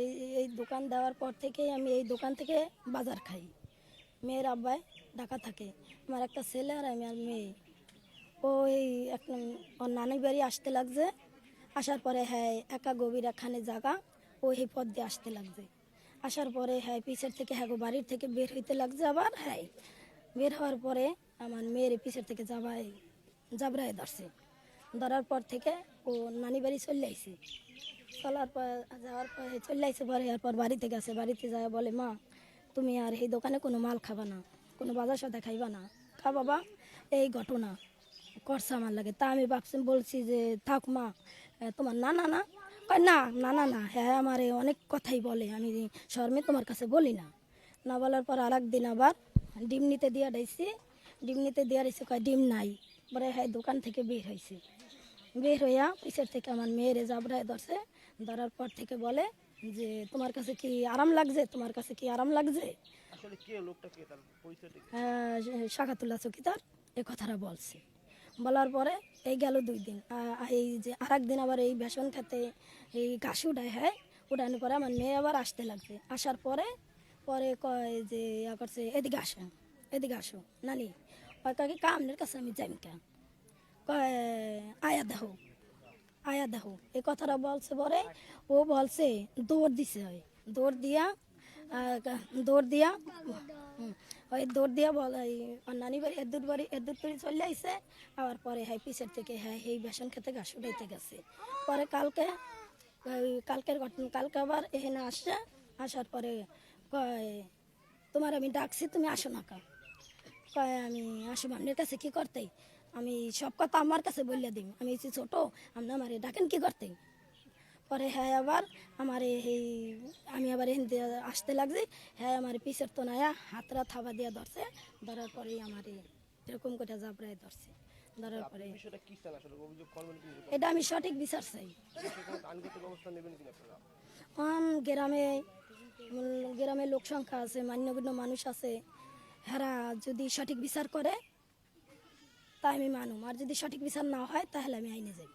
এই এই দোকান দেওয়ার পর থেকেই আমি এই দোকান থেকে বাজার খাই। মেয়ের আব্বায় ঢাকা থাকে। আমার একটা ছেলে আর আমি আর মেয়ে। ও এই এক ওর নানি বাড়ি আসতে লাগছে। আসার পরে হ্যাঁ একা গভীর একখানে জায়গা, ও এই পথ দিয়ে আসতে লাগছে। আসার পরে হ্যাঁ পিছের থেকে হ্যাঁ বাড়ির থেকে বের হইতে লাগছে আবার হ্যাঁ। বের হওয়ার পরে আমার মেয়ের পিছের থেকে যাবাই জাবরায় ধরছে। ধরার পর থেকে ও নানি বাড়ি চলে আইছে। চলার পর, যাওয়ার পরে চলে আইছে পরে এরপর বাড়িতে গেছে। বাড়িতে যায় বলে, মা, তুমি আর এই দোকানে কোনো মাল খাবা না, কোনো বাজার সাথে খাইবা না। খা বাবা, এই ঘটনা, করছে আমার লাগে। তা আমি ভাবছি, বলছি যে, থাক মা তোমার না না? না না না না না হ্যাঁ আমার অনেক কথাই বলে, আমি শর্মে তোমার কাছে বলি না। না বলার পর আর একদিন আবার ডিম নিতে দিয়া ডাইছি ডিম নিতে দিয়া রয়েছে কয়, ডিম নাই। পরে হ্যাঁ দোকান থেকে বের হয়েছে বের হইয়া, পিছের থেকে আমার মেয়েরে জাবরায় ধরছে। ধরার পর থেকে বলে যে তোমার কাছে কি আরাম লাগছে? তোমার কাছে কি আরাম লাগছে? আহ, শাখাতুল্লাহ চকিদার এ কথাটা বলছে। বলার পরে এই গেল দুই দিন। এই যে আর দিন আবার এই বেসন খেতে এই ঘাস উঠায় হ্যাঁ? উঠানোর পরে আমার মেয়ে আবার আসতে লাগছে। আসার পরে পরে কয় যে ইয়া করছে এদিকে আসো এদিকে আসো নানি। কয় কাকে কামনের কাছে আমি যাই কেন? কয় আয়া দেহ। আয়া দেহ এই কথাটা বলছে পরে, ও বলছে, দৌড় দিছে হয় দৌড় দিয়া দৌড় দিয়া ওই দৌড় দিয়া বল নানি বাড়ি এদুর বাড়ি এদুর বাড়ি চলে আইসে আবার পরে হ্যাঁ পিছের থেকে হ্যাঁ এই বেসন খেতে ঘাস উঠাইতে গেছে। পরে কালকে কালকের ঘটনা, কালকে আবার এখানে আসছে, আসার পরে কয়, তোমার আমি ডাকছি, তুমি আসো না কয়, আমি আসো আপনার কাছে কি করতে? আমি সব কথা আমার কাছে বললে দিই আমি হচ্ছি ছোট আপনি আমার ডাকেন কি করতে? পরে হ্যাঁ আবার আমার এই আমি আবার দিয়ে আসতে লাগছি। হ্যাঁ আমার পিছের তো নায়া হাতরা থাবা দিয়ে ধরছে। ধরার পরেই আমার এরকম করে জাবরায় ধরছে। ধরার পরে এটা আমি সঠিক বিচার চাই। গ্রামে গ্রামে লোক সংখ্যা আছে মান্যগণ্য মানুষ আছে। হেরা যদি সঠিক বিচার করে তা আমি মানুম আর যদি সঠিক বিচার না হয় তাহলে আমি আইনে যাই।